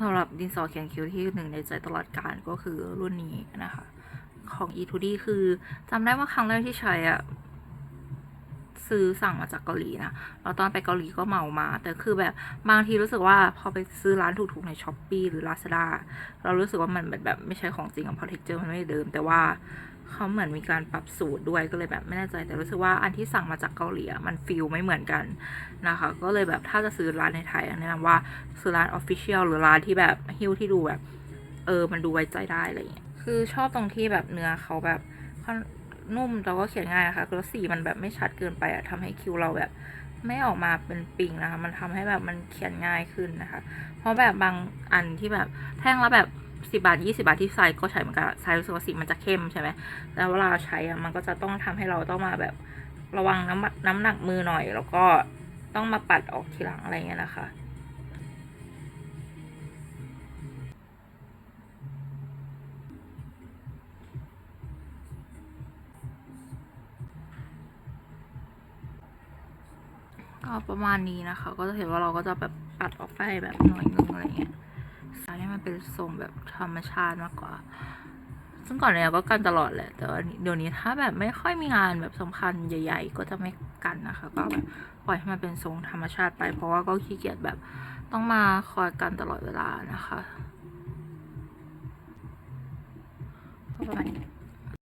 สำหรับดินสอเขียนคิ้วที่หนึ่งในใจตลอดการก็คือรุ่นนี้นะคะ ของ E2D คือจำได้ว่าครั้งแรกที่ใช้อะ ซื้อสั่งมาจากเกาหลีนะแล้วตอนไปเกาหลีก็เหมามา แต่คือแบบบางทีรู้สึกว่าพอไปซื้อร้านถูกๆใน s h อ p e e หรือ Lazada เรารู้สึกว่ามันแบบแบบไม่ใช่ของจริงอะเพราะ texture มันไม่เดิม แต่ว่าเขาเหมือนมีการปรับสูตรด้วยก็เลยแบบไม่แน่ใจแต่รู้สึกว่าอันที่สั่งมาจากเกาหลีมันฟิลไม่เหมือนกันนะคะ ก็เลยแบบถ้าจะซื้อร้านในไทยแนะนำว่าซื้อร้าน Official หรือร้านที่แบบฮิ้วที่ดูแบบ เออมันดูไว้ใจได้อะไรอย่างเงี้ยคือชอบตรงที่แบบเนื้อเขาแบบ นุ่มแต่ก็เขียนง่ายนะคะแล้วสีมันแบบไม่ชัดเกินไปอะทำให้คิ้วเราแบบไม่ออกมาเป็นปิงนะคะ มันทำให้แบบมันเขียนง่ายขึ้นนะคะ เพราะแบบบางอันที่แบบแท่งละแบบสิบาทยี่สิบาทที่ไซส์ก็ใช้เหมือนกันไซส์รู้สึกว่าสีมันจะเข้มใช่ไหมแล้วเวลาใช้อะมันก็จะต้องทำให้เราต้องมาแบบระวังน้ำน้ำหนักมือหน่อย แล้วก็ต้องมาปัดออกทีหลังอะไรเงี้ยนะคะ ก็ประมาณนี้นะคะ ก็จะเห็นว่าเราก็จะแบบปัดออกไปแบบหน่อยนึงอะไรเงี้ยสายให้มันเป็นทรงแบบธรรมชาติมากกว่า ซึ่งก่อนเนี่ยก็กันตลอดแหละ แต่ว่าเดี๋ยวนี้ถ้าแบบไม่ค่อยมีงานแบบสำคัญใหญ่ ๆ ก็จะไม่กันนะคะ ก็แบบปล่อยให้มันเป็นทรงธรรมชาติไป เพราะว่าก็ขี้เกียจแบบต้องมาคอยกันตลอดเวลานะคะก็ประมาณนี้